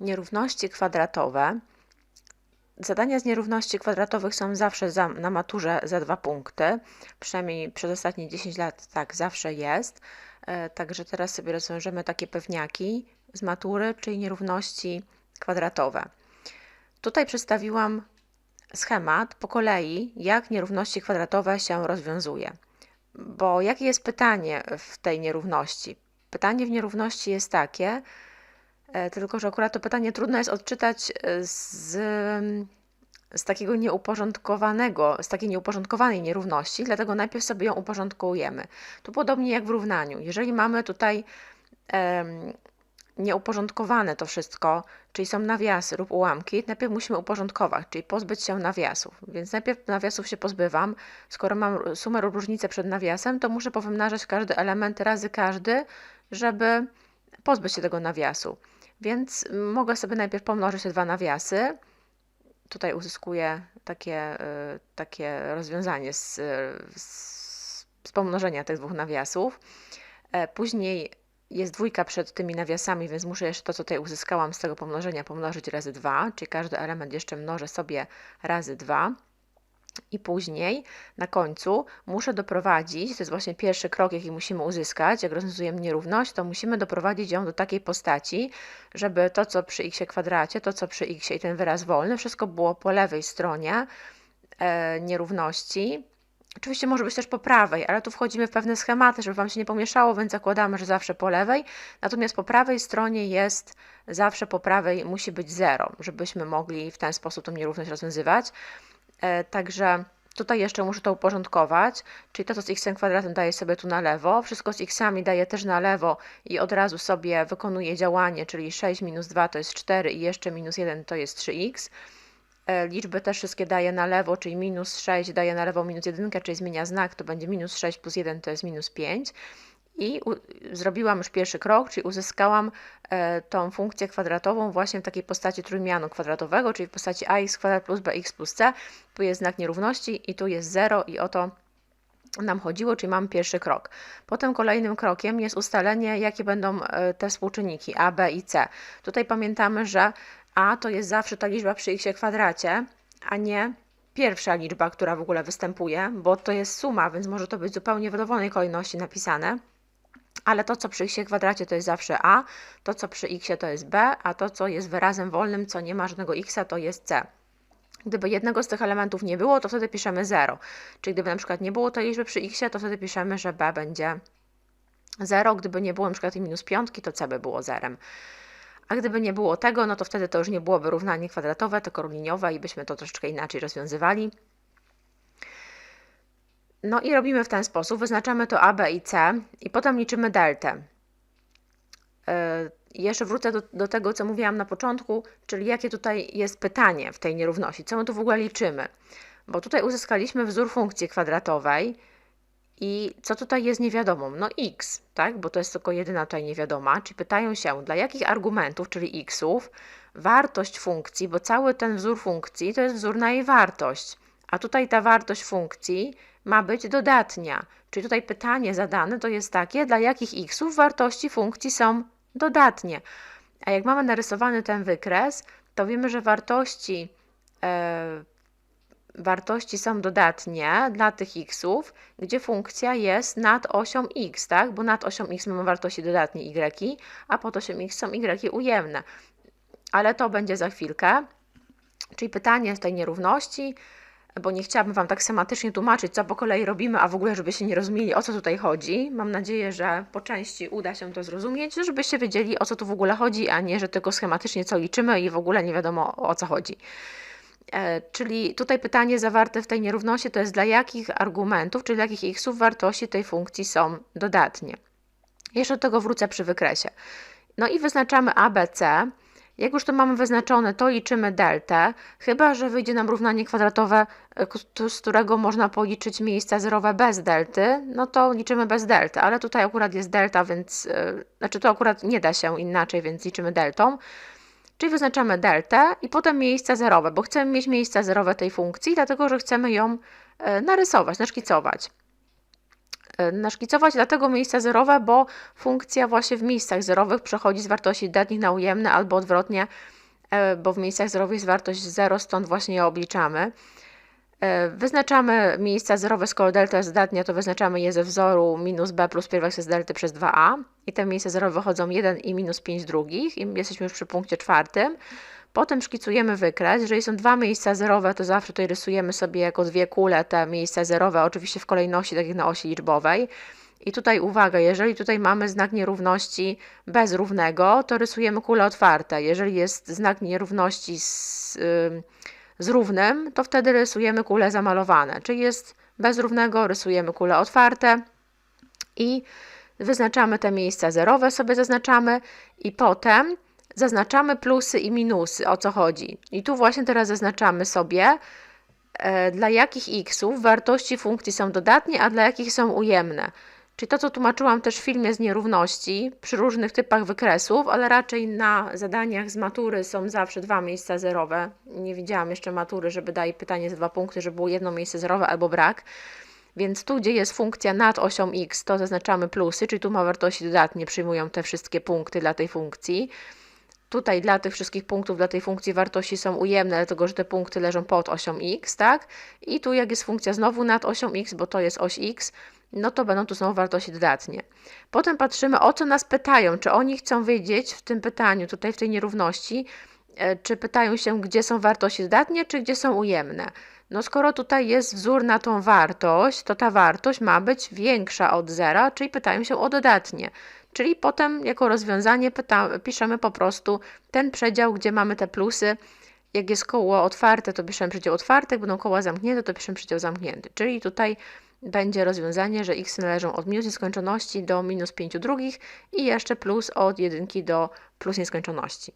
nierówności kwadratowe. Zadania z nierówności kwadratowych są zawsze za, na maturze za dwa punkty. Przynajmniej przez ostatnie 10 lat tak zawsze jest. E, także teraz sobie rozwiążemy takie pewniaki z matury, czyli nierówności kwadratowe. Tutaj przedstawiłam schemat po kolei, jak nierówności kwadratowe się rozwiązuje. Bo jakie jest pytanie w tej nierówności? Pytanie w nierówności jest takie, tylko że akurat to pytanie trudno jest odczytać e, z, z takiego nieuporządkowanego, z takiej nieuporządkowanej nierówności, dlatego najpierw sobie ją uporządkujemy. To podobnie jak w równaniu. Jeżeli mamy tutaj nieuporządkowane to wszystko, czyli są nawiasy lub ułamki, najpierw musimy uporządkować, czyli pozbyć się nawiasów. Więc najpierw nawiasów się pozbywam. Skoro mam sumę lub różnicę przed nawiasem, to muszę powymnażać każdy element razy każdy, żeby pozbyć się tego nawiasu. Więc mogę sobie najpierw pomnożyć te dwa nawiasy. Tutaj uzyskuję takie, y, takie rozwiązanie z, z, z pomnożenia tych dwóch nawiasów. E, później jest dwójka przed tymi nawiasami, więc muszę jeszcze to, co tutaj uzyskałam z tego pomnożenia, pomnożyć razy 2, czyli każdy element jeszcze mnożę sobie razy 2. I później na końcu muszę doprowadzić, to jest właśnie pierwszy krok, jaki musimy uzyskać, jak rozwiązujemy nierówność, to musimy doprowadzić ją do takiej postaci, żeby to, co przy x kwadracie, to, co przy x i ten wyraz wolny, wszystko było po lewej stronie e, nierówności, Oczywiście może być też po prawej, ale tu wchodzimy w pewne schematy, żeby Wam się nie pomieszało, więc zakładamy, że zawsze po lewej. Natomiast po prawej stronie jest, zawsze po prawej musi być 0, żebyśmy mogli w ten sposób tą nierówność rozwiązywać. E, także tutaj jeszcze muszę to uporządkować, czyli to, co z x kwadratem daję sobie tu na lewo, wszystko z xami daję też na lewo i od razu sobie wykonuję działanie, czyli 6 minus 2 to jest 4 i jeszcze minus 1 to jest 3x. E, liczby też wszystkie daje na lewo, czyli minus 6 daje na lewo minus 1, czyli zmienia znak, to będzie minus 6 plus 1 to jest minus 5. I zrobiłam już pierwszy krok, czyli uzyskałam e, tą funkcję kwadratową właśnie w takiej postaci trójmianu kwadratowego, czyli w postaci ax kwadrat plus bx plus c. Tu jest znak nierówności i tu jest 0 i oto nam chodziło, czyli mam pierwszy krok. Potem kolejnym krokiem jest ustalenie, jakie będą e, te współczynniki a, b i c. Tutaj pamiętamy, że a to jest zawsze ta liczba przy x kwadracie, a nie pierwsza liczba, która w ogóle występuje, bo to jest suma, więc może to być zupełnie w dowolnej kolejności napisane. Ale to, co przy x kwadracie, to jest zawsze a, to, co przy x to jest b, a to, co jest wyrazem wolnym, co nie ma żadnego x, to jest c. Gdyby jednego z tych elementów nie było, to wtedy piszemy 0. Czyli gdyby na przykład nie było tej liczby przy x, to wtedy piszemy, że b będzie 0. Gdyby nie było na przykład tej minus piątki, to c by było zerem. A gdyby nie było tego, no to wtedy to już nie byłoby równanie kwadratowe, tylko liniowe i byśmy to troszeczkę inaczej rozwiązywali. No i robimy w ten sposób, wyznaczamy to A, B i C i potem liczymy deltę. Yy, jeszcze wrócę do, do, tego, co mówiłam na początku, czyli jakie tutaj jest pytanie w tej nierówności, co my tu w ogóle liczymy. Bo tutaj uzyskaliśmy wzór funkcji kwadratowej, i co tutaj jest niewiadomą? No x, tak? Bo to jest tylko jedyna tutaj niewiadoma. Czyli pytają się, dla jakich argumentów, czyli xów, wartość funkcji, bo cały ten wzór funkcji to jest wzór na jej wartość. A tutaj ta wartość funkcji ma być dodatnia. Czyli tutaj pytanie zadane to jest takie, dla jakich xów wartości funkcji są dodatnie. A jak mamy narysowany ten wykres, to wiemy, że wartości e, wartości są dodatnie dla tych xów, gdzie funkcja jest nad osią x, tak? Bo nad osią x mamy wartości dodatnie y, a pod osią x są y ujemne. Ale to będzie za chwilkę. Czyli pytanie z tej nierówności, bo nie chciałabym Wam tak schematycznie tłumaczyć, co po kolei robimy, a w ogóle, żebyście nie rozumieli, o co tutaj chodzi. Mam nadzieję, że po części uda się to zrozumieć, żebyście wiedzieli, o co tu w ogóle chodzi, a nie, że tylko schematycznie co liczymy i w ogóle nie wiadomo, o co chodzi. E, czyli tutaj pytanie zawarte w tej nierówności to jest dla jakich argumentów, czyli dla jakich xów wartości tej funkcji są dodatnie. Jeszcze do tego wrócę przy wykresie. No i wyznaczamy ABC. Jak już to mamy wyznaczone, to liczymy deltę, chyba że wyjdzie nam równanie kwadratowe, e, z którego można policzyć miejsca zerowe bez delty, no to liczymy bez delty, ale tutaj akurat jest delta, więc, yy, znaczy to akurat nie da się inaczej, więc liczymy deltą. Czyli wyznaczamy deltę i potem miejsca zerowe, bo chcemy mieć miejsca zerowe tej funkcji, dlatego że chcemy ją e, narysować, naszkicować. E, naszkicować, dlatego miejsca zerowe, bo funkcja właśnie w miejscach zerowych przechodzi z wartości dodatnich na ujemne albo odwrotnie, e, bo w miejscach zerowych jest wartość 0, stąd właśnie je obliczamy. E, wyznaczamy miejsca zerowe, skoro delta jest zdatnia, to wyznaczamy je ze wzoru minus b plus pierwiastek z delty przez 2a i te miejsca zerowe wychodzą 1 i minus 5 drugich i jesteśmy już przy punkcie czwartym. Potem szkicujemy wykres. Jeżeli są dwa miejsca zerowe, to zawsze tutaj rysujemy sobie jako dwie kule te miejsca zerowe, oczywiście w kolejności, tak jak na osi liczbowej. I tutaj uwaga, jeżeli tutaj mamy znak nierówności bez równego, to rysujemy kule otwarte. Jeżeli jest znak nierówności z, yy, z równym, to wtedy rysujemy kule zamalowane. Czyli jest bez równego, rysujemy kule otwarte i wyznaczamy te miejsca zerowe, sobie zaznaczamy i potem zaznaczamy plusy i minusy, o co chodzi. I tu właśnie teraz zaznaczamy sobie, e, dla jakich xów wartości funkcji są dodatnie, a dla jakich są ujemne. Czyli to, co tłumaczyłam też w filmie z nierówności, przy różnych typach wykresów, ale raczej na zadaniach z matury są zawsze dwa miejsca zerowe. Nie widziałam jeszcze matury, żeby dali pytanie za dwa punkty, żeby było jedno miejsce zerowe albo brak. Więc tu, gdzie jest funkcja nad osią x, to zaznaczamy plusy, czyli tu ma wartości dodatnie, przyjmują te wszystkie punkty dla tej funkcji. Tutaj dla tych wszystkich punktów, dla tej funkcji wartości są ujemne, dlatego że te punkty leżą pod osią x, tak? I tu jak jest funkcja znowu nad osią x, bo to jest oś x, no to będą tu znowu wartości dodatnie. Potem patrzymy, o co nas pytają, czy oni chcą wiedzieć w tym pytaniu, tutaj w tej nierówności, e, czy pytają się, gdzie są wartości dodatnie, czy gdzie są ujemne. No skoro tutaj jest wzór na tą wartość, to ta wartość ma być większa od zera, czyli pytają się o dodatnie. Czyli potem jako rozwiązanie pyta, piszemy po prostu ten przedział, gdzie mamy te plusy. Jak jest koło otwarte, to piszemy przedział otwarty, jak będą koła zamknięte, to piszemy przedział zamknięty. Czyli tutaj będzie rozwiązanie, że x należą od minus nieskończoności do minus 5 drugich i jeszcze plus od jedynki do plus nieskończoności.